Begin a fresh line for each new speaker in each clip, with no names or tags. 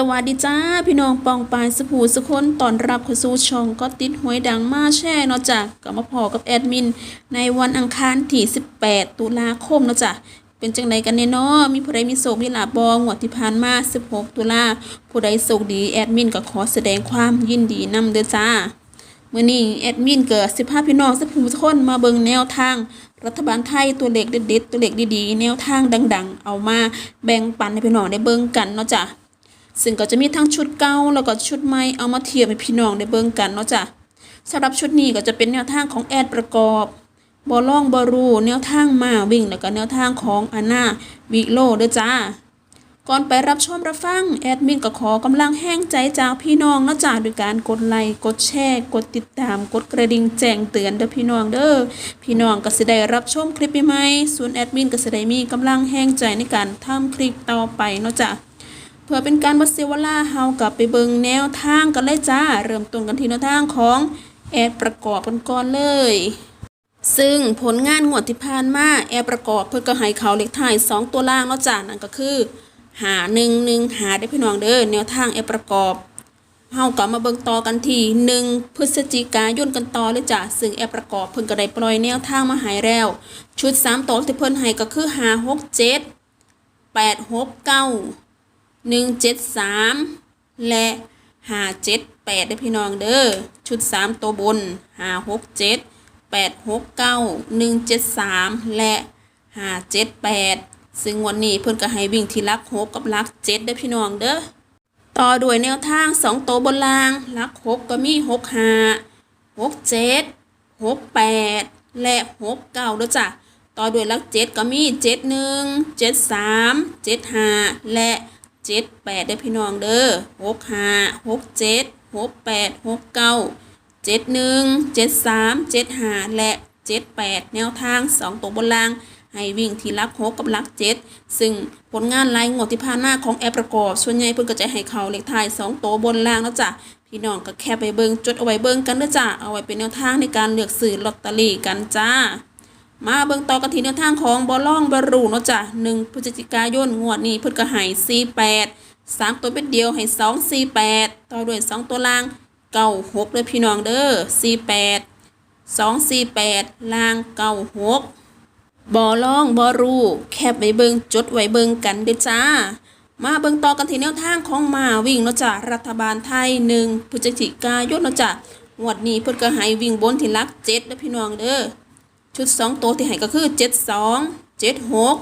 สวัสดีจ้า พี่น้องปองปายสผูสุคนตอนรับเข้าสู่ช่องก็ติดหวยดังมาแช่เนาะจ้ะก็มาพอกับแอดมิน ในวันอังคารที่ 18 ตุลาคมเนาะจ้ะเป็นจังไดกันแน่เนาะมีผู้ใดมีโศกมีลาบองวดที่ผ่านมา 16 ตุลาผู้ใดโศกดีแอดมินก็ขอแสดงความยินดีนำเด้อจ้าเมื่อนี้แอดมินเกิดสิบห้าพี่น้องสิบผู้ทุคนมาเบิงแนวทาง รัฐบาลไทยตัวเล็กเด็ดๆตัวเล็กดีๆ แนวทางดัง ๆ เอามาแบ่งปันให้พี่น้องได้เบิงกันเนาะจ้ะ ซึ่งก็จะมีทั้งชุดเก่าแล้วก็ชุดใหม่เอามาเทียบให้พี่น้องได้เบิ่งกันเนาะจ้ะสำหรับชุดนี้ก็จะเป็นแนวทางของแอดประกอบบอล่องบอรูแนวทางมาวิ่งแล้วก็แนวทางของอาน่าวิโลเด้อจ้าก่อนไปรับชมรับฟังแอดมินก็ขอกำลังแห้งใจจากพี่น้องเนาะจ้าด้วยการกดไลค์กดแชร์กดติดตามกดกระดิ่งแจ้งเตือนเด้อพี่น้องเด้อพี่น้องก็สิได้รับชมคลิปใหม่ๆส่วนแอดมินก็สิได้มีกำลังแห้งใจในการทำคลิปต่อไปเนาะจ้า เพื่อเป็นการบ่เสียเวลาเฮากลับไปเบิงแนวทางกันเลยจ้า เริ่มต้นกันที่แนวทางของแอดประกอบกันก่อนเลย ซึ่งผลงานงวดที่ผ่านมาแอร์ประกอบเพื่อก็ให้เขาเลขท้ายสองตัวล่างเนาะจ้านั่นก็คือ หาหนึ่งหนึ่งหาได้พี่น้องเด้อแนวทางแอร์ประกอบเฮากลับมาเบิ่งต่อกันที่หนึ่งพฤศจิกายนกันต่อเลยจ้ะซึ่งแอร์ประกอบเพิ่นก็ได้ปล่อยแนวทางมาหายแล้ว ชุดสามตัวที่เพิ่นให้ก็คือหาหกเจ็ดแปดหกเก้า หนึ่งเจ็ดสามและหาเจ็ดแปดได้พี่น้องเด้อชุดสามตัวบนหาหกเจ็ดแปดหกเก้าหนึ่งเจ็ดสามและห้าเจ็ดแปดซึ่งวันนี้เพิ่อนก็ให้วิ่งที่ลักหกกับลักเจ็ดได้อพี่น้องเด้อต่อด้วยแนวทางสองโตวบนรางลักหกก็มีหกห้าหกเจ็ดหกแปดและหกเก้าด้วยจ้ะต่อด้วยลักเจ็ดก็มีเจ็ดหนึ่งเจ็ดสามเจ็ดห้าและ เจ็ดแปดได้อพี่น้องเด้อหกห้าหกเจ็ดหกแปดหกเก้าเจ็ดหนึ่งเจ็ดสามเจ็ดห้าและเจ็ดแปดแนวทางสองตัวบนล่าง ให้วิ่งที่ลักหกกับลักเจ็ดซึ่งผลงานรายงวดที่ผ่านมาของแอปประกอบ ส่วนใหญ่เพิ่นก็จะให้เขาเลขท้ายสองตัวบนล่างแล้วจ้ะพี่น้องก็แค่ไปเบิ่งจดเอาไว้เบิ่งกันเด้อจ้ะเอาไว้เป็นแนวทางในการเลือกซื้อลอตเตอรี่กันจ้า มาเบิ่งต่อกันที่แนวทางของบอลล่องบอรูเนาะจ้ะหนึ่งพฤศจิกายนงวดนี้เพิ่นก็ให้สี่แปดสามตัวเป็นเดียวให้สองสี่แปดต่อด้วยสองตัวล่างเก้าหกเลยพี่น้องเด้อสี่แปดสองสี่แปดล่างเก้าหกบอล่องบอรูแคบไว้เบิงจดไว้เบิงกันเด้อจ้า มาเบิงต่อกันที่แนวทางของมาวิ่งเนาะจ้ะรัฐบาลไทยหนึ่งพฤศจิกายนเนาะจ้ะงวดนี้เพิ่นก็ให้วิ่งบนที่ลักเจ็ดเด้อพี่น้องเด้อ ชุดสองตัวที่ให้ก็คือเจ็ดสองเจ็ดหก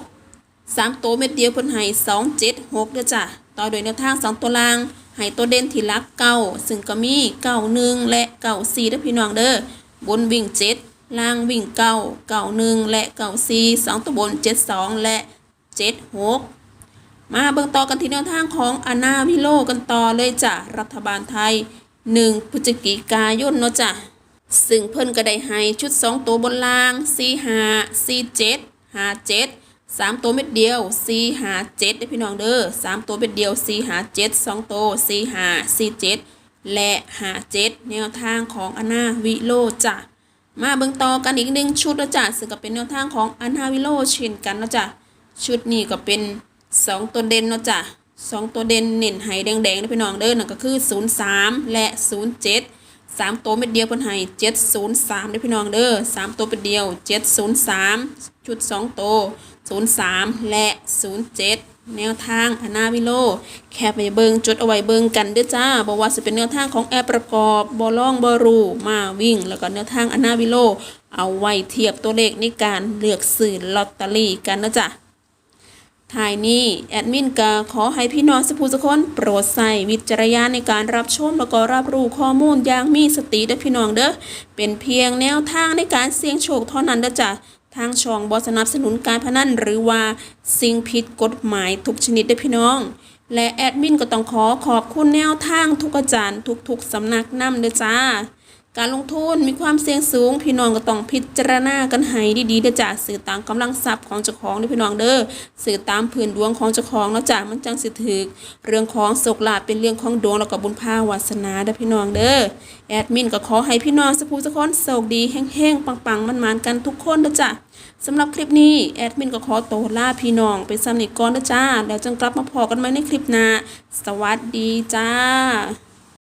สามตัวเม็ดเดียวเพิ่นให้สองเจ็ดหกเด้อจ้ะต่อโดยแนวทางสองตัวล่างให้ตัวเด่นที่ลักเก้าซึ่งก็มีเก้าหนึ่งและเก้าสี่เด้อพี่น้องเด้อบนวิ่งเจ็ดล่างวิ่งเก้าเก้าหนึ่งและเก้าสี่สองตัวบนเจ็ดสองและเจ็ดหกมาเบิ่งต่อกันที่แนวทางของอาณาวิโลกันต่อเลยจ้ะรัฐบาลไทยหนึ่งพฤศจิกายนเนาะจ้ะ ซึ่งเพิ่นก็ได้ให้ชุดสองตัวบนล่างสี่ห้าสี่เจ็ดห้าเจ็ดสามตัวเม็ดเดียวสี่ห้าเจ็ดได้พี่น้องเด้อสามตัวเม็ดเดียวสี่ห้าเจ็ดสองตัวสี่ห้าสี่เจ็ดและห้าเจ็ดแนวทางของอนาวิโลจ้ะมาเบิ่งต่อกันอีกหนึ่งชุดแล้วจ้ะซึ่งก็เป็นแนวทางของอนาวิโลเช่นกันนะจ้ะชุดนี้ก็เป็นสองตัวเด่นนะจ้ะสองตัวเด่นเน้นให้แดงๆนะพี่น้องเด้อนั่นก็คือศูนย์สามและศูนย์เจ็ด สามตัวเม็ดเดียวเพิ่นให้เจ็ดศูนย์สามได้อพี่น้องเด้อสามตัวเป็นเดียวเจ็ดศูนย์สามชุดสองตัวศูนย์สามและศูนย์เจ็ดแนวทางอนาวิโล แค่ไปเบิงจดเอาไว้เบิงกันเด้อจ้าบอกว่าจะเป็นแนวทางของแอปประกอบบอล่องบอรูมาวิ่ง แล้วก็แนวทางอนาวิโล เอาไว้เทียบตัวเลขในการเลือกซื้อลอตเตอรี่กันนะจ๊ะ ท้ายนี้แอดมินก็ขอให้พี่น้องสผู้สคนโปรดใส่วิจารณญาในการรับชมแล้วก็รับรู้ข้อมูลอย่างมีสติเด้อพี่น้องเด้อเป็นเพียงแนวทางในการเสี่ยงโชคเท่านั้นเด้อจ้ะทางช่องบอสนับสนุนการพนันหรือว่าสิ่งผิดกฎหมายทุกชนิดเด้อพี่น้อง และแอดมินก็ต้องขอขอบคุณแนวทางทุกอาจารย์ทุกๆสำนักนำเด้อจ้า การลงทุนมีความเสี่ยงสูง พี่น้องก็ต้องพิจารณากันให้ดีๆเด้อจ้ะสื่อตามกำลังทรัพย์ของเจ้าของเด้อพี่น้องเด้อสื่อตามพื้นดวงของเจ้าของเนาะจ้ะมันจังสิถึก เรื่องของโชคลาภเป็นเรื่องของดวงแล้วก็บุญภาวาสนาเด้อพี่น้องเด้อแอดมินก็ขอให้พี่น้องสภูสุคนโชคดีแห้งๆปังๆมันๆกันทุกคนเด้อจ้ะสำหรับคลิปนี้แอดมินก็ขอตัวลาพี่น้องไปสำนิทก่อนเด้อจ้าแล้วจึงกลับมาพอกันใหม่ในคลิปหน้าสวัสดีจ้า